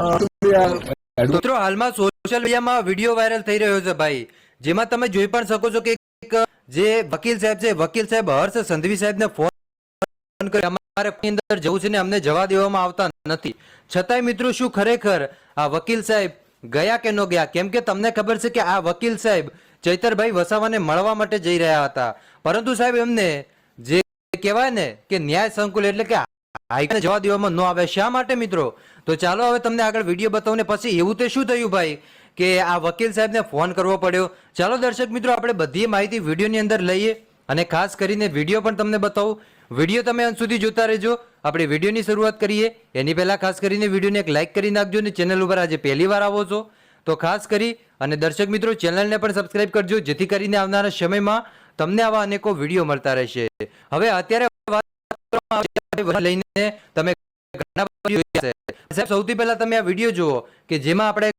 મિત્રો, હાલમાં સોશિયલ મીડિયામાં વીડિયો વાયરલ થઈ રહ્યો છે ભાઈ. જેમાં તમે જોઈ પણ શકો છો કે જે વકીલ સાહેબ છે, વકીલ સાહેબ હર્ષ સંધવી સાહેબને ફોન કરી અમારે અંદર જવું છે ને અમને જવા દેવામાં આવતા નથી. છતાંય મિત્રો, શું ખરેખર આ વકીલ સાહેબ ગયા કે ન ગયા? કેમ કે તમને ખબર છે કે આ વકીલ સાહેબ ચૈતરભાઈ વસાવાને મળવા માટે જઈ રહ્યા હતા. પરંતુ સાહેબ, એમને જે કહેવાય ને કે ન્યાય સંકુલ એટલે કે હાઈકોર્ટને જવા દેવામાં ન આવે શા માટે મિત્રો? તો ચાલો હવે તમને આગળ વીડિયો બતાવું પછી એવું તે શું થયું ભાઈ કે આ વકીલ સાહેબને ફોન કરવો પડ્યો? ચાલો દર્શક મિત્રો, આપણે બધી માહિતી વિડીયોની અંદર લઈએ અને ખાસ કરીને વીડિયો પણ તમને બતાવું. વીડિયો તમે અંત સુધી જોતા રહેજો. આપણે વિડીયોની શરૂઆત કરીએ. એની પહેલાં ખાસ કરીને વિડીયોને એક લાઇક કરી નાખજો અને ચેનલ ઉપર આજે પહેલી વાર આવો છો. તો ખાસ કરી અને દર્શક મિત્રો, ચેનલને પણ સબસ્ક્રાઇબ કરજો, જેથી કરીને આવનારા સમયમાં તમને આવા અનેકો વીડિયો મળતા રહેશે. હવે અત્યારે વાત કરવામાં આવે છે લઈને તમે ઘણા સૌથી પહેલા તમે આ વીડિયો જુઓ કે જેમાં આપણે